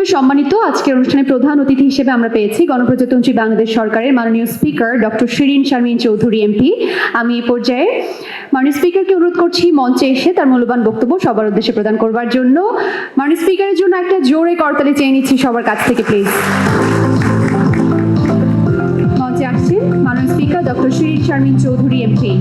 ভীষণভাবে সম্মানিত। আজকের অনুষ্ঠানে প্রধান অতিথি হিসেবে আমরা পেয়েছি গণপ্রজাতন্ত্রী বাংলাদেশ সরকারের মাননীয় speaker doctor Shirin Sharmin Chowdhury MP. আমি এই পর্যায়ে মাননীয় স্পিকারকে অনুরোধ করছি, মঞ্চে এসে তার মূল্যবান বক্তব্য সবার উদ্দেশ্যে প্রদান করবার জন্য। মাননীয় স্পিকারের জন্য একটা জোরে করতালি চেয়ে নিচ্ছি সবার কাছ থেকে, প্লিজ। মঞ্চে আসছেন মাননীয় speaker doctor Shirin Sharmin Chowdhury MP.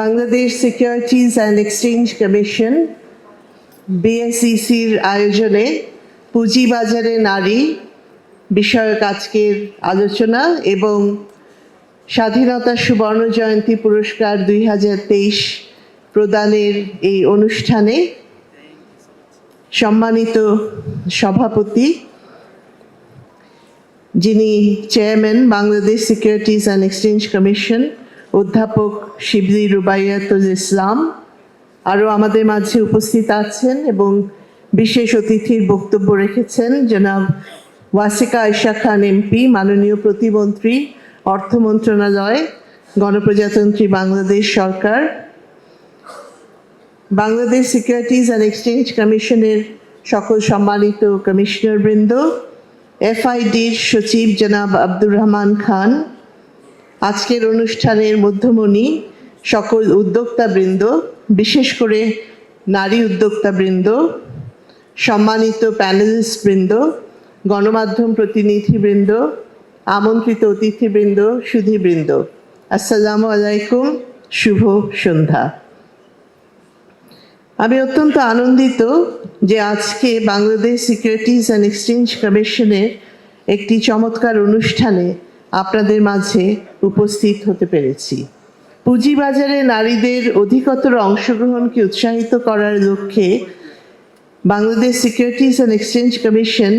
Bangladesh securities and exchange commission বিএসইসির আয়োজনে পুঁজিবাজারে নারী বিষয়ক আজকের আলোচনা এবং স্বাধীনতা সুবর্ণ জয়ন্তী পুরস্কার দুই হাজার তেইশ প্রদানের এই অনুষ্ঠানে সম্মানিত সভাপতি, যিনি chairman, Bangladesh securities and exchange commission অধ্যাপক শিবলি রুবাইয়াতুল ইসলাম আরও আমাদের মাঝে উপস্থিত আছেন এবং বিশেষ অতিথির বক্তব্য রেখেছেন জনাব ওয়াসিকা আয়শা খান এমপি, মাননীয় প্রতিমন্ত্রী, অর্থ মন্ত্রণালয়, গণপ্রজাতন্ত্রী বাংলাদেশ সরকার, বাংলাদেশ সিকিউরিটিজ অ্যান্ড এক্সচেঞ্জ কমিশনের সকল সম্মানিত কমিশনার বৃন্দ এফআইডির সচিব জনাব আব্দুর রহমান খান আজকের অনুষ্ঠানের মধ্যমণি সকল উদ্যোক্তাবৃন্দ, বিশেষ করে নারী উদ্যোক্তাবৃন্দ, সম্মানিত প্যানেলিস্ট বৃন্দ গণমাধ্যম প্রতিনিধিবৃন্দ, আমন্ত্রিত অতিথিবৃন্দ, সুধীবৃন্দ। আসসালামু আলাইকুম, শুভ সন্ধ্যা। আমি অত্যন্ত আনন্দিত যে আজকে বাংলাদেশ সিকিউরিটিজ অ্যান্ড এক্সচেঞ্জ কমিশনের একটি চমৎকার অনুষ্ঠানে আপনাদের মাঝে উপস্থিত হতে পেরেছি। পুঁজিবাজারে নারীদের অধিকতর অংশগ্রহণকে উৎসাহিত করার লক্ষ্যে Bangladesh securities and exchange commission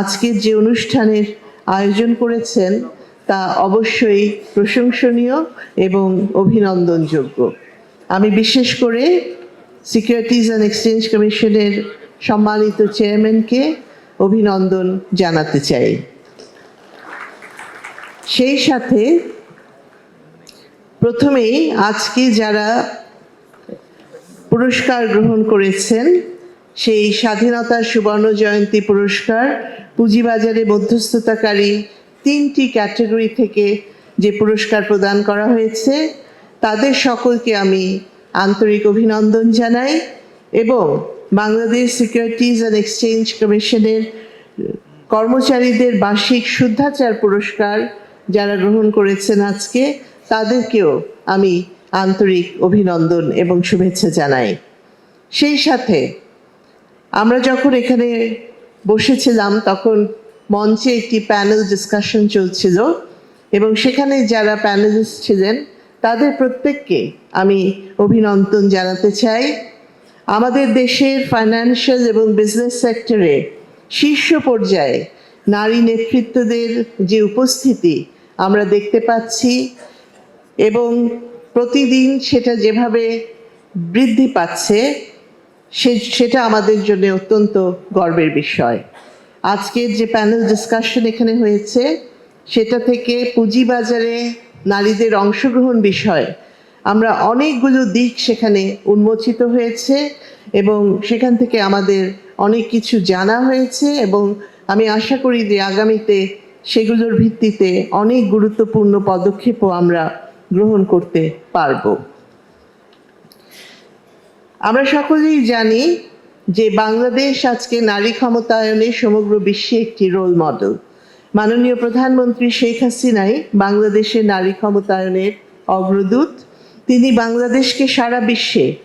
আজকের যে অনুষ্ঠানের আয়োজন করেছেন, তা অবশ্যই প্রশংসনীয় এবং অভিনন্দনযোগ্য। আমি বিশেষ করে সিকিউরিটিজ অ্যান্ড এক্সচেঞ্জ কমিশনের সম্মানিত চেয়ারম্যানকে অভিনন্দন জানাতে চাই। সেই সাথে প্রথমেই আজকে যারা পুরস্কার গ্রহণ করেছেন, সেই স্বাধীনতা সুবর্ণ জয়ন্তী পুরস্কার, পুঁজিবাজারে মধ্যস্থতাকারী তিনটি ক্যাটাগরি থেকে যে পুরস্কার প্রদান করা হয়েছে, তাদের সকলকে আমি আন্তরিক অভিনন্দন জানাই এবং বাংলাদেশ সিকিউরিটিজ অ্যান্ড এক্সচেঞ্জ কমিশনের কর্মচারীদের বার্ষিক শুদ্ধাচার পুরস্কার যারা গ্রহণ করেছেন আজকে, তাদেরকেও আমি আন্তরিক অভিনন্দন এবং শুভেচ্ছা জানাই। সেই সাথে আমরা যখন এখানে বসেছিলাম, তখন মঞ্চে একটি প্যানেল ডিসকাশন চলছিল এবং সেখানে যারা প্যানেলিস্ট ছিলেন, তাদের প্রত্যেককে আমি অভিনন্দন জানাতে চাই। আমাদের দেশের ফাইন্যান্সিয়াল এবং বিজনেস সেক্টরে শীর্ষ পর্যায়ে নারী নেতৃত্বদের যে উপস্থিতি আমরা দেখতে পাচ্ছি এবং প্রতিদিন সেটা যেভাবে বৃদ্ধি পাচ্ছে, সে, সেটা আমাদের জন্য অত্যন্ত গর্বের বিষয়। আজকের যে প্যানেল ডিসকাশন এখানে হয়েছে, সেটা থেকে পুঁজিবাজারে নারীদের অংশগ্রহণ বিষয়, আমরা অনেকগুলো দিক সেখানে উন্মোচিত হয়েছে এবং সেখান থেকে আমাদের অনেক কিছু জানা হয়েছে এবং আমি আশা করি যে আগামীতে সেগুলোর ভিত্তিতে অনেক গুরুত্বপূর্ণ পদক্ষেপও আমরা গ্রহণ করতে পারব। আমরা সকলেই জানি যে বাংলাদেশ আজকে নারী ক্ষমতায়নে সমগ্র বিশ্বে একটি রোল মডেল মাননীয় প্রধানমন্ত্রী শেখ হাসিনাই বাংলাদেশের নারী ক্ষমতায়নের অগ্রদূত। তিনি বাংলাদেশকে সারা বিশ্বে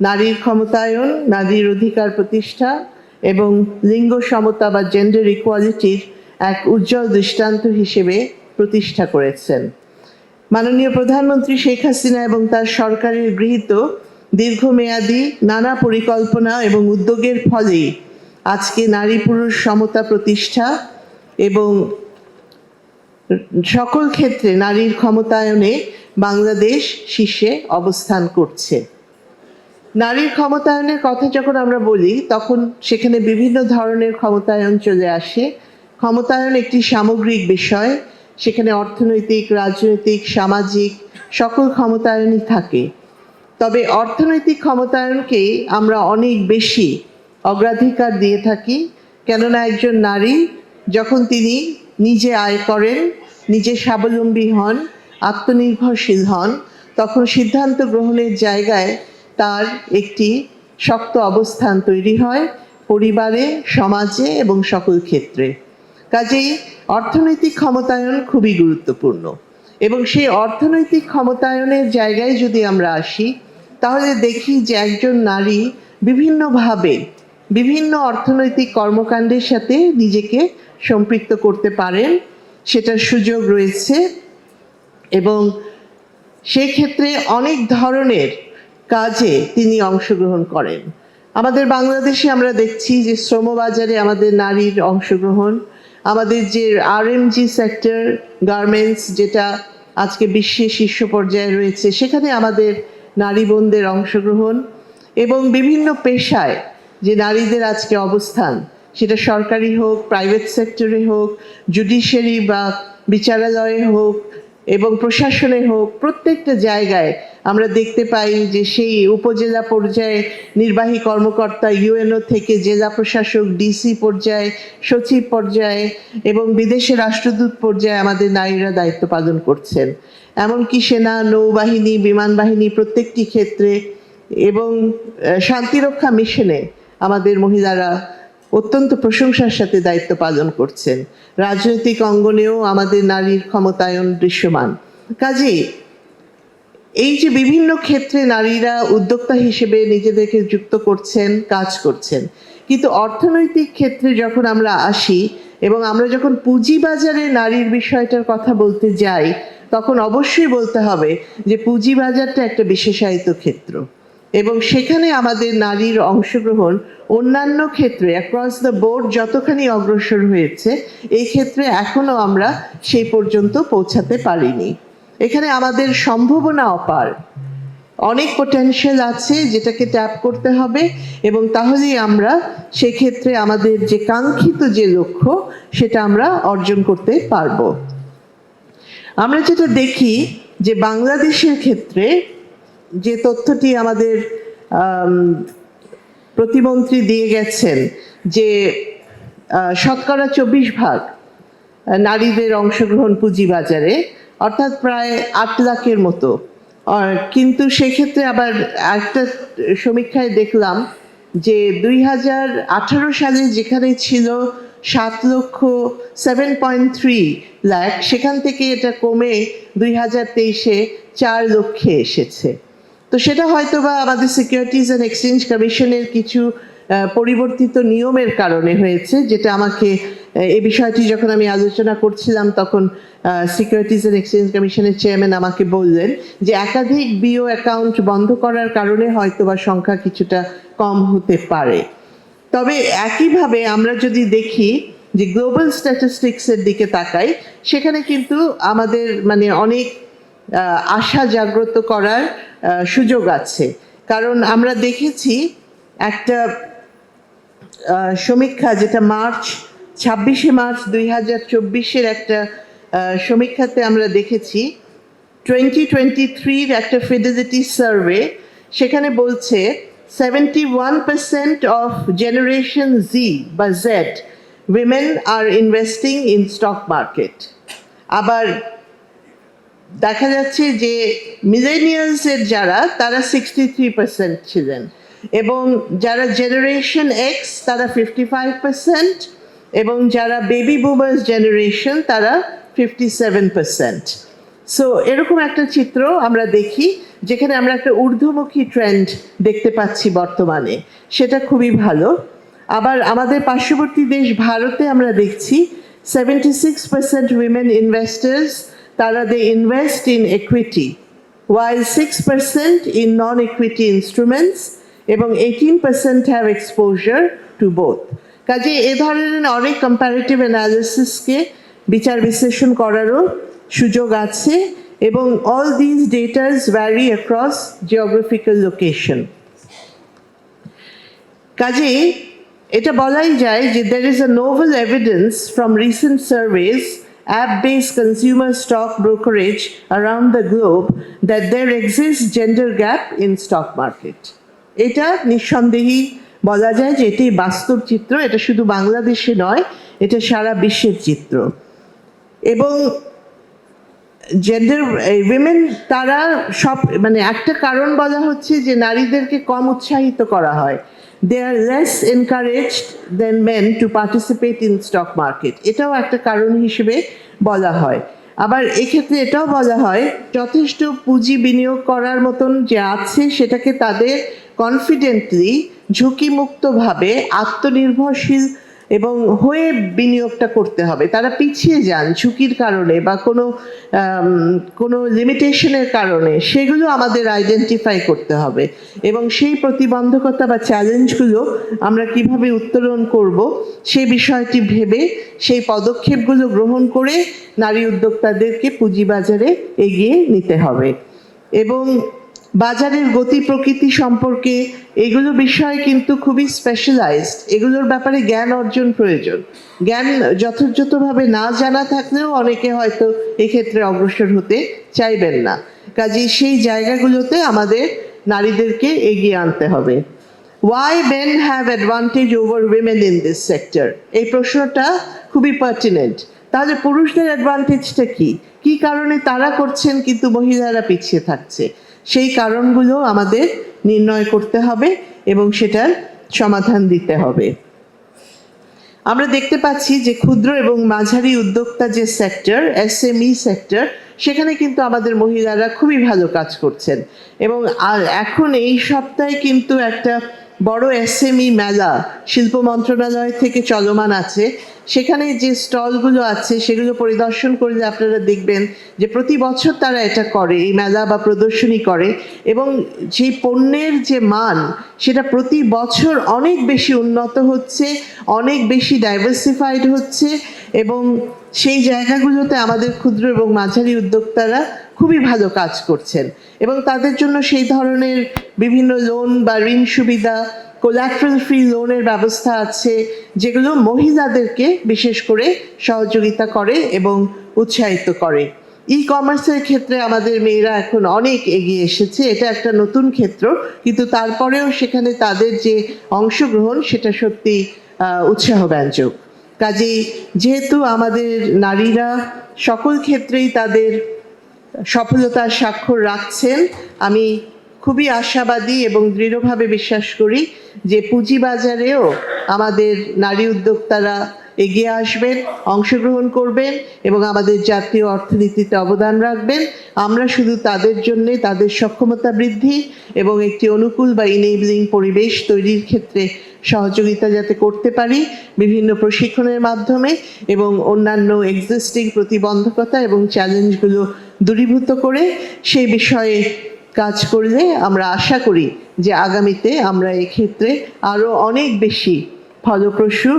নারীর ক্ষমতায়ন, নারীর অধিকার প্রতিষ্ঠা এবং লিঙ্গ সমতা বা জেন্ডার ইকুয়ালিটির এক উজ্জ্বল দৃষ্টান্ত হিসেবে প্রতিষ্ঠা করেছেন। মাননীয় প্রধানমন্ত্রী শেখ হাসিনা এবং তার সরকারের গৃহীত দীর্ঘমেয়াদী নানা পরিকল্পনা এবং উদ্যোগের ফলেই আজকে নারী পুরুষ সমতা প্রতিষ্ঠা এবং সকল ক্ষেত্রে নারীর ক্ষমতায়নে বাংলাদেশ শীর্ষে অবস্থান করছে। নারীর ক্ষমতায়নের কথা যখন আমরা বলি, তখন সেখানে বিভিন্ন ধরনের ক্ষমতায়ন চলে আসে। ক্ষমতায়ন একটি সামগ্রিক বিষয়, সেখানে অর্থনৈতিক, রাজনৈতিক, সামাজিক সকল ক্ষমতায়নই থাকে। তবে অর্থনৈতিক ক্ষমতায়নকে আমরা অনেক বেশি অগ্রাধিকার দিয়ে থাকি, কেননা একজন নারী যখন তিনি নিজে আয় করেন, নিজে স্বাবলম্বী হন, আত্মনির্ভরশীল হন, তখন সিদ্ধান্ত গ্রহণের জায়গায় তার একটি শক্ত অবস্থান তৈরি হয় পরিবারে, সমাজে এবং সকল ক্ষেত্রে। কাজেই অর্থনৈতিক ক্ষমতায়ন খুবই গুরুত্বপূর্ণ। এবং সেই অর্থনৈতিক ক্ষমতায়নের জায়গায় যদি আমরা আসি, তাহলে দেখি যে একজন নারী বিভিন্নভাবে বিভিন্ন অর্থনৈতিক কর্মকাণ্ডের সাথে নিজেকে সম্পৃক্ত করতে পারেন। সেটার সুযোগ রয়েছে এবং সেই ক্ষেত্রে অনেক ধরনের কাজে তিনি অংশগ্রহণ করেন। আমাদের বাংলাদেশে আমরা দেখছি যে শ্রমবাজারে আমাদের নারীর অংশগ্রহণ আমাদের যে আরএমজি সেক্টর গার্মেন্টস যেটা আজকে বিশ্বের শীর্ষ পর্যায়ে রয়েছে, সেখানে আমাদের নারী বোনদের অংশগ্রহণ এবং বিভিন্ন পেশায় যে নারীদের আজকে অবস্থান, সেটা সরকারি হোক প্রাইভেট সেক্টরে হোক জুডিশিয়ারি বা বিচারালয়ে হোক এবং প্রশাসনে হোক, প্রত্যেকটা জায়গায় আমরা দেখতে পাই যে সেই উপজেলা পর্যায়ে নির্বাহী কর্মকর্তা ইউএনও থেকে জেলা প্রশাসক, ডিসি পর্যায়ে, সচিব পর্যায়ে এবং বিদেশে রাষ্ট্রদূত পর্যায়ে আমাদের নারীরা দায়িত্ব পালন করছেন। এমনকি সেনা, নৌবাহিনী, বিমান বাহিনী প্রত্যেকটি ক্ষেত্রে এবং শান্তিরক্ষা মিশনে আমাদের মহিলারা অত্যন্ত প্রশংসার সাথে দায়িত্ব পালন করছেন। রাজনৈতিক অঙ্গনেও আমাদের নারীর ক্ষমতায়ন দৃশ্যমান। কাজেই এই যে বিভিন্ন ক্ষেত্রে নারীরা উদ্যোক্তা হিসেবে নিজেদেরকে যুক্ত করছেন, কাজ করছেন, কিন্তু অর্থনৈতিক ক্ষেত্রে যখন আমরা আসি এবং আমরা যখন পুঁজিবাজারে নারীর বিষয়টার কথা বলতে যাই, তখন অবশ্যই বলতে হবে যে পুঁজিবাজারটা একটা বিশেষায়িত ক্ষেত্র। এবং সেখানে আমাদের নারীর অংশগ্রহণ অন্যান্য ক্ষেত্রে অ্যাক্রস দ্য বোর্ড যতখানি অগ্রসর হয়েছে, এই ক্ষেত্রে এখনও আমরা সেই পর্যন্ত পৌঁছাতে পারিনি। এখানে আমাদের সম্ভাবনা অপার। অনেক পোটেনশিয়াল আছে যেটাকে ট্যাপ করতে হবে এবং তাহলেই আমরা সেক্ষেত্রে আমাদের যে কাঙ্ক্ষিত যে লক্ষ্য, সেটা আমরা অর্জন করতে পারব। আমরা যেটা দেখি যে বাংলাদেশের ক্ষেত্রে যে তথ্যটি আমাদের প্রতিমন্ত্রী দিয়ে গেছেন যে শতকরা চব্বিশ ভাগ নারীদের অংশগ্রহণ পুঁজিবাজারে অর্থাৎ প্রায় আট লাখের মতো। কিন্তু সেক্ষেত্রে আবার একটা সমীক্ষায় দেখলাম যে দুই হাজার আঠারো সালে যেখানে ছিল সাত লক্ষ সেভেন পয়েন্ট থ্রি লাখ, সেখান থেকে এটা কমে দুই হাজার তেইশে চার লক্ষে এসেছে। তো সেটা হয়তো বা আমাদের সিকিউরিটিজ অ্যান্ড এক্সচেঞ্জ কমিশনের কিছু পরিবর্তিত নিয়মের কারণে হয়েছে, যেটা আমাকে এই বিষয়টি যখন আমি আলোচনা করছিলাম, তখন সিকিউরিটিজ অ্যান্ড এক্সচেঞ্জ কমিশনের চেয়ারম্যান আমাকে বললেন যে একাধিক বিও অ্যাকাউন্ট বন্ধ করার কারণে হয়তো বা সংখ্যা কিছুটা কম হতে পারে। তবে একইভাবে আমরা যদি দেখি যে গ্লোবাল স্ট্যাটিস্টিক্সের দিকে তাকাই, সেখানে কিন্তু আমাদের মানে অনেক আশা জাগ্রত করার সুযোগ আছে। কারণ আমরা দেখেছি একটা সমীক্ষা যেটা মার্চ ছাব্বিশে মার্চ দুই হাজার চব্বিশের একটা সমীক্ষাতে আমরা দেখেছি টোয়েন্টি টোয়েন্টি থ্রির একটা ফিডিলিটি সার্ভে সেখানে বলছে seventy one percent of generation Z বা Z women are investing in stock market আবার দেখা যাচ্ছে যে মিলেনিয়ালসের যারা, তারা সিক্সটি থ্রি পার্সেন্ট ছিলেন এবং যারা জেনারেশন এক্স তারা ফিফটি ফাইভ পার্সেন্ট এবং যারা বেবি বুমার্স জেনারেশন তারা ফিফটি সেভেন পার্সেন্ট সো এরকম একটা চিত্র আমরা দেখি, যেখানে আমরা একটা ঊর্ধ্বমুখী ট্রেন্ড দেখতে পাচ্ছি বর্তমানে। সেটা খুবই ভালো। আবার আমাদের পার্শ্ববর্তী দেশ ভারতে আমরা দেখছি seventy six percent women investors তারা they invest in equity, while 6% in non-equity instruments, এবং 18% have exposure to both. কাজে এ ধরনের অনেক কম্পারেটিভ অ্যানালিসিসকে বিচার বিশ্লেষণ করারও সুযোগ আছে এবং all this datas vary across geographical location কাজে এটা বলাই যায় যে there is a novel evidence from recent surveys app based consumer stock brokerage around the globe that there exist gender gap in stock market এটা নিঃসন্দেহেই বলা যায় যে এটি বাস্তব চিত্র, এটা শুধু বাংলাদেশে নয়, এটা সারা বিশ্বের চিত্র। এবং জেন্ডার উইমেন তারা সব মানে একটা কারণ বলা হচ্ছে যে নারীদেরকে কম উৎসাহিত করা হয়। They are less encouraged than men to participate in stock market এটাও একটা কারণ হিসেবে বলা হয়। আবার এক্ষেত্রে এটাও বলা হয়, যথেষ্ট পুঁজি বিনিয়োগ করার মতন যে আছে সেটাকে তাদের কনফিডেন্টলি ঝুঁকিমুক্তভাবে আত্মনির্ভরশীল এবং হয়ে বিনিয়োগটা করতে হবে। তারা পিছিয়ে যান ঝুঁকির কারণে বা কোনো কোনো লিমিটেশনের কারণে। সেগুলো আমাদের আইডেন্টিফাই করতে হবে। এবং সেই প্রতিবন্ধকতা বা চ্যালেঞ্জগুলো আমরা কীভাবে উত্তরণ করব, সেই বিষয়টি ভেবে, সেই পদক্ষেপগুলো গ্রহণ করে নারী উদ্যোক্তাদেরকে পুঁজিবাজারে এগিয়ে নিতে হবে। এবং বাজারের গতি প্রকৃতি সম্পর্কে এগুলো বিষয় কিন্তু খুবই স্পেশালাইজড এগুলোর ব্যাপারে জ্ঞান অর্জন প্রয়োজন। জ্ঞান যথাযথভাবে না জানা থাকলেও অনেকে হয়তো এক্ষেত্রে অগ্রসর হতে চাইবেন না। কাজেই সেই জায়গাগুলোতে আমাদের নারীদেরকে এগিয়ে আনতে হবে। Why men have advantage over women in this sector এই প্রশ্নটা খুবই পার্টিনেন্ট তাহলে পুরুষদের অ্যাডভান্টেজটা কি? কি কারণে তারা করছেন কিন্তু মহিলারা পিছিয়ে থাকছে? সেই কারণগুলো আমাদের নির্ণয় করতে হবে এবং সেটার সমাধান দিতে হবে। আমরা দেখতে পাচ্ছি যে ক্ষুদ্র এবং মাঝারি উদ্যোক্তা যে সেক্টর এসএমই সেক্টর সেখানে কিন্তু আমাদের মহিলারা খুবই ভালো কাজ করছেন। এবং এখন এই সপ্তাহে কিন্তু একটা বড় এসএমই মেলা, শিল্প মন্ত্রণালয় থেকে চলমান আছে। সেখানে যে স্টলগুলো আছে, সেগুলো পরিদর্শন করলে আপনারা দেখবেন যে প্রতি বছর তারা এটা করে, এই মেলা বা প্রদর্শনী করে এবং যে পণ্যের যে মান, সেটা প্রতি বছর অনেক বেশি উন্নত হচ্ছে, অনেক বেশি ডাইভার্সিফাইড হচ্ছে এবং সেই জায়গাগুলোতে আমাদের ক্ষুদ্র এবং মাঝারি উদ্যোক্তারা খুবই ভালো কাজ করছেন। এবং তাদের জন্য সেই ধরনের বিভিন্ন লোন বা ঋণ সুবিধা কোলাট্রাল ফ্রি লোনের ব্যবস্থা আছে, যেগুলো মহিলাদেরকে বিশেষ করে সহযোগিতা করে এবং উৎসাহিত করে। ই কমার্সের ক্ষেত্রে আমাদের মেয়েরা এখন অনেক এগিয়ে এসেছে, এটা একটা নতুন ক্ষেত্র, কিন্তু তারপরেও সেখানে তাদের যে অংশগ্রহণ, সেটা সত্যি উৎসাহব্যঞ্জক। কাজেই যেহেতু আমাদের নারীরা সকল ক্ষেত্রেই তাদের সফলতার স্বাক্ষর রাখছেন। আমি খুবই আশাবাদী এবং দৃঢ়ভাবে বিশ্বাস করি যে পুঁজিবাজারেও আমাদের নারী উদ্যোক্তারা এগিয়ে আসবেন, অংশগ্রহণ করবেন এবং আমাদের জাতীয় অর্থনীতিতে অবদান রাখবেন। আমরা শুধু তাদের জন্যে, তাদের সক্ষমতা বৃদ্ধি এবং একটি অনুকূল বা ইনেবলিং পরিবেশ তৈরির ক্ষেত্রে সহযোগিতা যাতে করতে পারি বিভিন্ন প্রশিক্ষণের মাধ্যমে এবং অন্যান্য এক্সিস্টিং প্রতিবন্ধকতা এবং চ্যালেঞ্জগুলো দূরীভূত করে সেই বিষয়ে কাজ করলে আমরা আশা করি যে আগামীতে আমরা এক্ষেত্রে আরও অনেক বেশি ফলপ্রসূ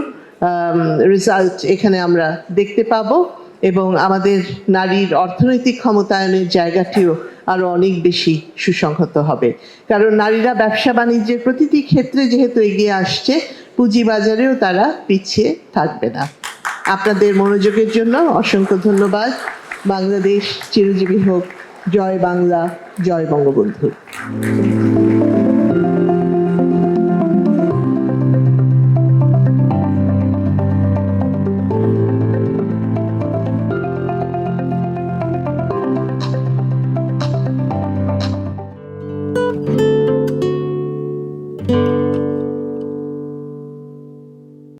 রেজাল্ট এখানে আমরা দেখতে পাবো এবং আমাদের নারীর অর্থনৈতিক ক্ষমতায়নের জায়গাটিও আরও অনেক বেশি সুসংহত হবে। কারণ নারীরা ব্যবসা বাণিজ্যের প্রতিটি ক্ষেত্রে যেহেতু এগিয়ে আসছে, পুঁজিবাজারেও তারা পিছিয়ে থাকবে না। আপনাদের মনোযোগের জন্য অসংখ্য ধন্যবাদ। বাংলাদেশ চিরজীবী হোক জয় বাংলা জয় বঙ্গবন্ধু।